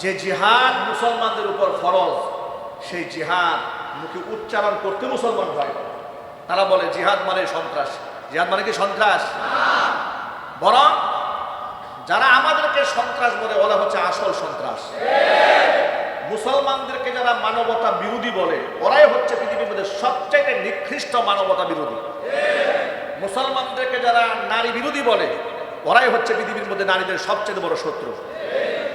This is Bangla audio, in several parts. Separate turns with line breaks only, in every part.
যে জিহাদ মুসলমানদের উপর ফরজ, সেই জিহাদ মুখে উচ্চারণ করতে মুসলমান ভয় করে। তারা বলে, জিহাদ মানে সন্ত্রাস। জিহাদ মানে কি সন্ত্রাস? বরং যারা আমাদেরকে সন্ত্রাস বলে, ওরা হচ্ছে আসল সন্ত্রাস। মুসলমানদেরকে যারা মানবতা বিরোধী বলে, ওরাই হচ্ছে পৃথিবীর মধ্যে সবচেয়ে নিকৃষ্ট মানবতা বিরোধী। মুসলমানদেরকে যারা নারী বিরোধী বলে, ওরাই হচ্ছে পৃথিবীর মধ্যে নারীদের সবচেয়ে বড় শত্রু।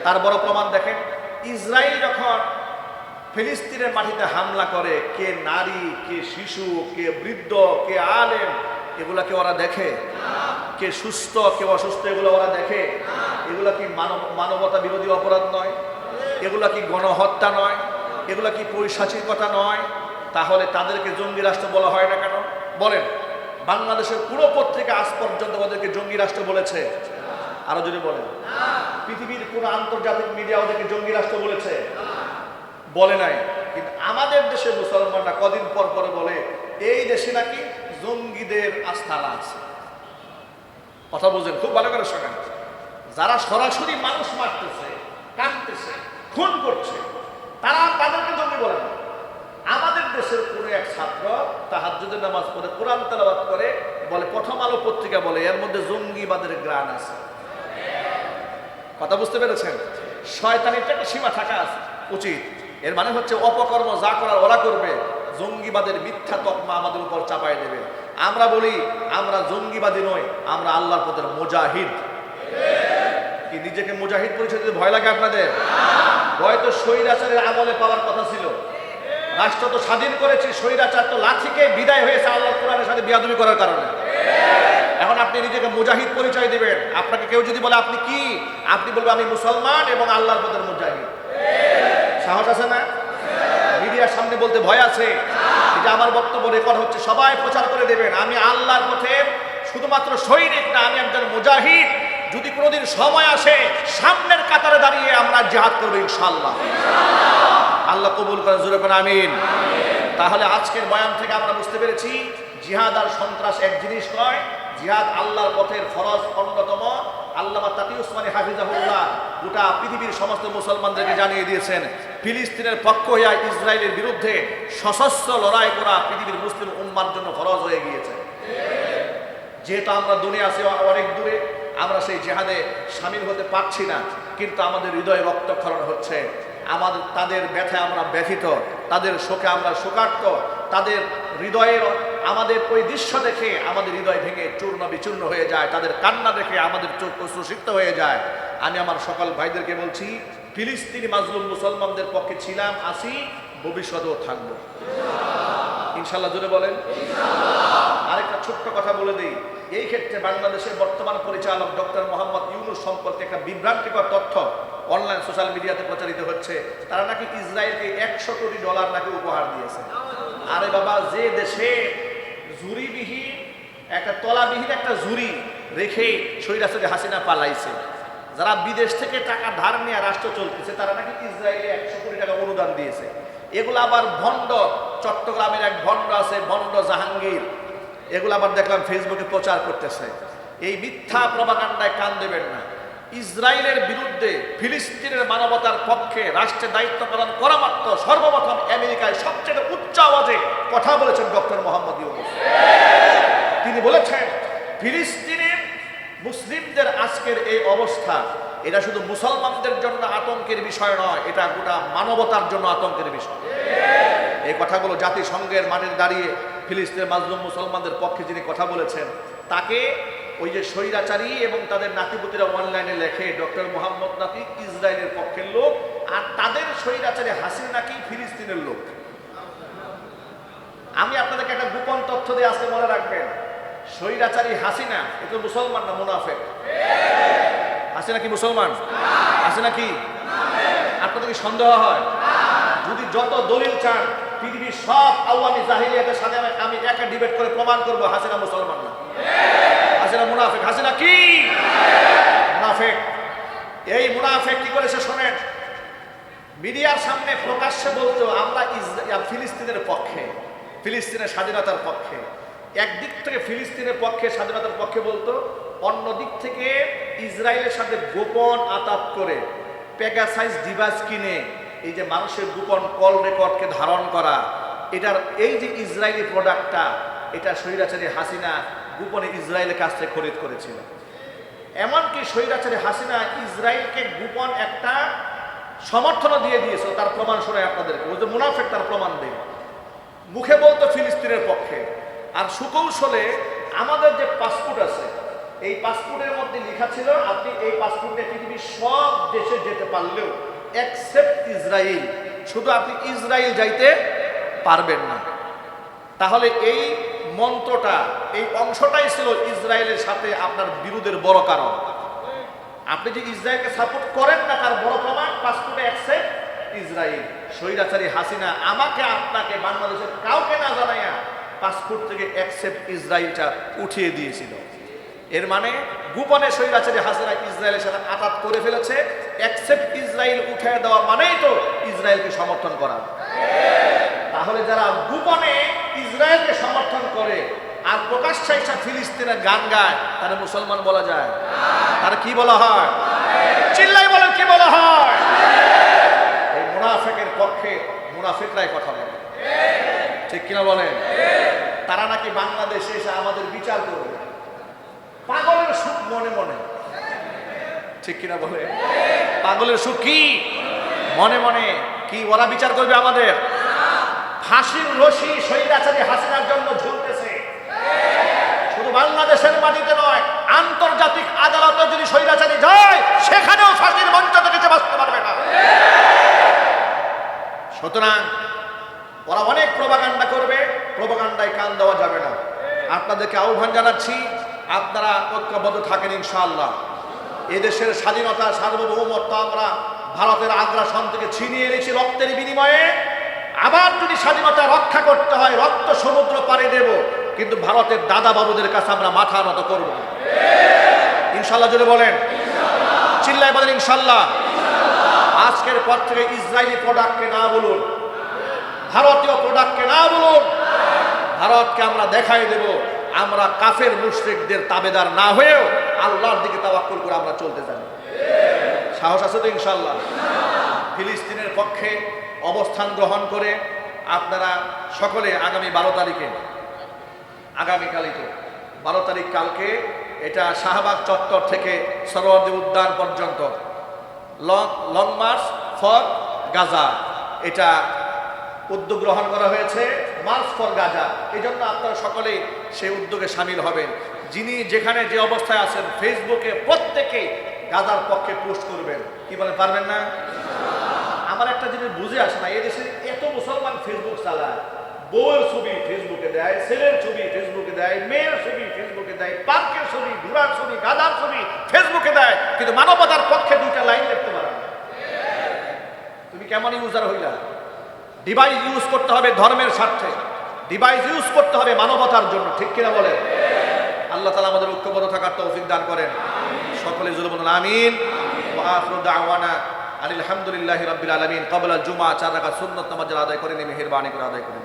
তার বড় প্রমাণ দেখেন ইসরায়েল যখন ফিলিস্তিনের মাটিতে হামলা করে, কে নারী, কে শিশু, কে বৃদ্ধ, কে আলেম এগুলাকে ওরা দেখে? কে সুস্থ, কে অসুস্থ, এগুলো ওরা দেখে? এগুলো কি মানব, মানবতা বিরোধী অপরাধ নয়? এগুলো কি গণহত্যা নয়? এগুলো কি পৈশাচিকতা নয়? তাহলে তাদেরকে জঙ্গি রাষ্ট্র বলা হয় না কেন? বলেন, বাংলাদেশের পুরো পত্রিকা আজ পর্যন্ত ওদেরকে জঙ্গি রাষ্ট্র বলেছে? আরও যদি বলেন। পৃথিবীর কোন আন্তর্জাতিক মিডিয়া ওদেরকে জঙ্গি রাষ্ট্র বলেছে? বলে নাই। কিন্তু আমাদের দেশে মুসলমানরা কদিন পর পরে বলে, এই দেশে নাকি জঙ্গিদের আস্থানা আছে। কথা বলছেন? খুব ভালো করে শোনেন। যারা সরাসরি মানুষ মারতেছে কাটতেছে খুন করছে, তারা তাদেরকে জঙ্গি বলে না। আমাদের দেশের কোনো এক ছাত্র তাহাজ্জুদের নামাজ পড়ে, কোরআন তেলাবাদ করে, বলে, প্রথম আলো পত্রিকা বলে, এর মধ্যে জঙ্গিবাদের গ্রান আছে। কথা বুঝতে পেরেছেন? শয়তানির একটা সীমা থাকা উচিত। এর মানে হচ্ছে অপকর্ম যা করার ওরা করবে, জঙ্গিবাদের মিথ্যা তকমা আমাদের উপর চাপাই দেবে। আমরা বলি, আমরা জঙ্গিবাদী নই, আমরা আল্লাহর পথের মুজাহিদ। কি নিজেকে মুজাহিদ পরিচয় দিতে ভয় লাগে আপনাদের? ভয় তো স্বৈরাচারের আমলে পাওয়ার কথা ছিল। রাষ্ট্র তো স্বাধীন করেছে, স্বৈরাচার তো লাঠিকে বিদায় হয়েছে আল্লাহ কোরআনের সাথে বিয়াদবি করার কারণে। এখন আপনি নিজেকে মুজাহিদ পরিচয় দিবেন। আপনাকে কেউ যদি বলে, আপনি কি? আপনি বলবেন, আমি মুসলমান এবং আল্লাহর পথের মুজাহিদ। সাহস আছে না? মিডিয়ার সামনে বলতে ভয় আছে? এটা আমার বক্তব্য রেকর্ড হচ্ছে, সবাই প্রচার করে দেবেন। আমি আল্লাহর পথে শুধুমাত্র সৈনিক না, আমি একজন মুজাহিদ। যদি কোনোদিন সময় আসে, সামনের কাতারে দাঁড়িয়ে আমরা জিহাদ করব ইনশাল্লাহ আল্লাহ কবুল করেন, জোরে করে আমিন। তাহলে আজকের বয়ান থেকে আমরা বুঝতে পেরেছি, জিহাদ আর সন্ত্রাস এক জিনিস নয় জিহাদ আল্লাহর পথের ফরজ অন্যতম। আল্লামা তাতি উসমানী হাফিজাহুল্লাহ গোটা পৃথিবীর সমস্ত মুসলমানদেরকে জানিয়ে দিয়েছেন, ফিলিস্তিনের পক্ষ হইয়া ইসরায়েলের বিরুদ্ধে সশস্ত্র লড়াই করা পৃথিবীর মুসলিম উম্মার জন্য ফরজ হয়ে গিয়েছে। যেহেতু আমরা দুনিয়া আছে অনেক দূরে, আমরা সেই জেহাদে সামিল হতে পারছি না, কিন্তু আমাদের হৃদয়ে রক্তক্ষরণ হচ্ছে। আমাদের, তাদের ব্যথায় আমরা ব্যথিত, তাদের শোকে আমরা শোকার্ত, তাদের হৃদয়ের আমাদের ওই দৃশ্য দেখে আমাদের হৃদয় ভেঙে চূর্ণ বিচূর্ণ হয়ে যায়। তাদের কান্না দেখে আমাদের চোখ সুসিক্ত হয়ে যায়। আমি আমার সকল ভাইদেরকে বলছি ফিলিস্তিনি মাজলুম মুসলমানদের পক্ষে ছিলাম আসি ভবিষ্যতেও থাকব। ইনশাল্লাহ জুড়ে বলেন। আরেকটা ছোট্ট কথা বলে দিই। এই ক্ষেত্রে বাংলাদেশের বর্তমান পরিচালক ডক্টর মোহাম্মদ ইউনুস সম্পর্কে একটা বিভ্রান্তিকর তথ্য অনলাইন সোশ্যাল মিডিয়াতে প্রচারিত হচ্ছে। তারা নাকি ইসরায়েলকে একশো কোটি ডলার নাকি উপহার দিয়েছে। আরে বাবা যে দেশে জুরিবিহীন একটা তলাবিহীন একটা জুরি রেখে সৈরাসরি হাসিনা পালাইছে। যারা বিদেশ থেকে টাকা ধার নিয়ে রাষ্ট্র চলতেছে, তারা নাকি ইসরায়েলে একশো কোটি টাকা অনুদান দিয়েছে। এগুলো আবার ভণ্ড, চট্টগ্রামের এক ভণ্ড আছে, ভণ্ড জাহাঙ্গীর। এগুলো আবার দেখলাম ফেসবুকে প্রচার করতেছে। এই মিথ্যা প্রবাকাণ্ডায় কান দেবেন না। ইসরায়েলের বিরুদ্ধে ফিলিস্তিনের মানবতার পক্ষে রাষ্ট্রের দায়িত্ব প্রদান করা মাত্র সর্বপ্রথম আমেরিকায় সবচেয়ে উচ্চ আওয়াজে কথা বলেছেন ডক্টর মোহাম্মদ ইউনুস। তিনি বলেছেন ফিলিস্তিনের মুসলিমদের আজকের এই অবস্থা, এটা শুধু মুসলমানদের জন্য আতঙ্কের বিষয় নয়, এটা গোটা মানবতার জন্য আতঙ্কের বিষয়। এই কথাগুলো জাতিসংঘের মাঠে দাঁড়িয়ে ফিলিস্তিনের মাজলুম মুসলমানদের পক্ষে যিনি কথা বলেছেন, তাকে ওই যে স্বৈরাচারী এবং তাদের নাতিপুতিরা অনলাইনে লেখে, ডক্টর মোহাম্মদ নাতি ইসরায়েলের পক্ষের লোক আর তাদের স্বৈরাচারী হাসিন নাকি ফিলিস্তিনের লোক। আমি আপনাদেরকে একটা গোপন তথ্য দিয়ে আজকে মনে রাখবেন, স্বৈরাচারী হাসিনা এটা মুসলমান না মুনাফেক? হাসিনা কি মুসলমান? হাসিনা কি? আপনাদের কি সন্দেহ হয়? যদি যত দলিল চান, পৃথিবীর সব আওয়ামী জাহিলিয়াতের সাথে আমি একা ডিবেট করে প্রমাণ করব হাসিনা মুসলমান না। হাসিনা মুনাফেক। হাসিনা কি? মুনাফেক। এই মুনাফেক কি করেছে শোনেন? মিডিয়ার সামনে প্রকাশ্যে বলতো আমরা ফিলিস্তিনের পক্ষে, ফিলিস্তিনের স্বাধীনতার পক্ষে। একদিক থেকে ফিলিস্তিনের পক্ষে, স্বাধীনতার পক্ষে বলতো, অন্য দিক থেকে ইসরায়েলের সাথে গোপন আতাত করে, পেগাসাইজ ডিভাইস কিনে, এই যে মানুষের গোপন কল রেকর্ডকে ধারণ করা, এটার এই যে ইসরায়েলি প্রোডাক্টটা, এটা স্বৈরাচারী হাসিনা গোপনে ইসরায়েলের কাছ থেকে খরিদ করেছিল। এমনকি স্বৈরাচারী হাসিনা ইসরায়েলকে গোপন একটা সমর্থনও দিয়ে দিয়েছিল তার প্রমাণ শোনায় আপনাদেরকে। ওই যে মুনাফেক তার প্রমাণ দেয়। মুখে বলতো ফিলিস্তিনের পক্ষে। আর সুকৌশলে আমাদের যে পাসপোর্ট আছে, এই পাসপোর্টের মধ্যে লেখা ছিল, আপনি এই পাসপোর্টে পৃথিবীর সব দেশে যেতে পারলেও অ্যাকসেপ্ট ইসরায়েল, শুধু আপনি ইসরায়েল যাইতে পারবেন না। তাহলে এই মন্ত্রটা, এই অংশটাই ছিল ইসরায়েলের সাথে আপনার বিরোধের বড় কারণ। আপনি যে ইসরায়েলকে সাপোর্ট করেন না, তার বড় প্রমাণ পাসপোর্টে অ্যাকসেপ্ট ইসরায়েল। স্বৈরাচারী হাসিনা আমাকে, আপনাকে, বাংলাদেশের কাউকে না জানাইয়া পাসপোর্ট থেকে অ্যাকসেপ্ট ইসরায়েলটা উঠিয়ে দিয়েছিল। এর মানে গোপনে স্বৈরাচারী হাসিনা ইসরায়েলের সাথে আঘাত করে ফেলেছে অ্যাকসেপ্ট ইসরায়েল উঠিয়ে দেওয়া মানেই তো ইসরায়েলকে সমর্থন করা। তাহলে যারা গোপনে ইসরায়েলকে সমর্থন করে আর প্রকাশ্যে এসে ফিলিস্তিনের গান গায় তারা মুসলমান বলা যায়। তারা কি বলা হয়? চিল্লাই বলেন, কি বলা হয়? এই মুনাফেকের পক্ষে মুনাফিকরাই কথা বলে। ঠিক কিনা বলেন? তারা নাকি বাংলাদেশে এসে আমাদের বিচার করবে। পাগলের সুখ মনে মনে। ঠিক কিনা বলে পাগলের সুখ কি? মনে মনে। কি, ওরা বিচার করবে আমাদের? ফাঁসির রশি শহীদাচারী হাসিনার জন্য ঝুলতেছে। শুধু বাংলাদেশের মাটিতে নয়, আন্তর্জাতিক আদালতে যদি স্বৈরাচারী যায়, সেখানেও ফাঁসির মঞ্চ থেকে বাঁচতে পারবে না। সুতরাং ওরা অনেক প্রবাগান্ডা করবে, প্রবাগান্ডায় কান দেওয়া যাবে না। আপনাদেরকে আহ্বান জানাচ্ছি, আপনারা ঐক্যবদ্ধ থাকেন ইনশাআল্লাহ। এদেশের স্বাধীনতা, সার্বভৌমত্ব আমরা ভারতের আগ্রাসন থেকে ছিনিয়ে এনেছি রক্তের বিনিময়ে। আবার যদি স্বাধীনতা রক্ষা করতে হয়, রক্ত সমুদ্র পাড়ি দেব। কিন্তু ভারতের দাদা বাবুদের কাছে আমরা মাথা নত করব ইনশাল্লাহ যদি বলেন। চিল্লায় বলেন ইনশাল্লাহ। আজকের পর থেকে ইসরায়েলি প্রোডাক্টকে না বলুন। ভারতীয় প্রোডাক্টকে না বলুন। ভারতকে আমরা দেখাই দেব। আমরা কাফের মুশরিকদের তাবেদার না হয়েও আল্লাহর দিকে তাওয়াক্কুল করে আমরা চলতে জানি সাহস আছে তো ইনশাল্লাহ। ফিলিস্তিনের পক্ষে অবস্থান গ্রহণ করে আপনারা সকলে আগামী বারো তারিখে আগামীকালই তো বারো তারিখ কালকে এটা শাহবাগ চত্বর থেকে সরোয়ার্দী উদ্যান পর্যন্ত, long long march for Gaza. এটা উদ্যোগ গ্রহণ করা হয়েছে মার্চ ফর গাজা। এই জন্য আপনারা সকলেই সেই উদ্যোগে সামিল হবেন। যিনি যেখানে যে অবস্থায় আছেন ফেসবুকে প্রত্যেকে গাজার পক্ষে পোস্ট করবেন। কি বলে পারবেন না? আমার একটা জিনিস বুঝে আসে না, এদেশে এত মুসলমান ফেসবুক চালায়, বউয়ের ছবি ফেসবুকে দেয়, ছেলের ছবি ফেসবুকে দেয়, মেয়ের ছবি ফেসবুকে দেয় পার্কের ছবি ঘোড়ার ছবি, গাদার ছবি ফেসবুকে দেয়, কিন্তু মানবতার পক্ষে দুইটা লাইন লিখতে পারে তুমি কেমন ইউজার হইলা? ডিভাইস ইউজ করতে হবে ধর্মের স্বার্থে। ডিভাইস ইউজ করতে হবে মানবতার জন্য, ঠিক কিনা বলে আল্লাহ তালা আমাদের ঐক্যবদ্ধ থাকার তৌফিক দান করেন। সকলে জুল বলুন, আমিন। ওয়া আখিরু দাওয়ানা আলহামদুলিল্লাহি রবিল আলমিন ক্বাবলা জুমা চার রাখা সুন্নত নামাজ আদায় করে মেহরবানি করে আদায় করেন।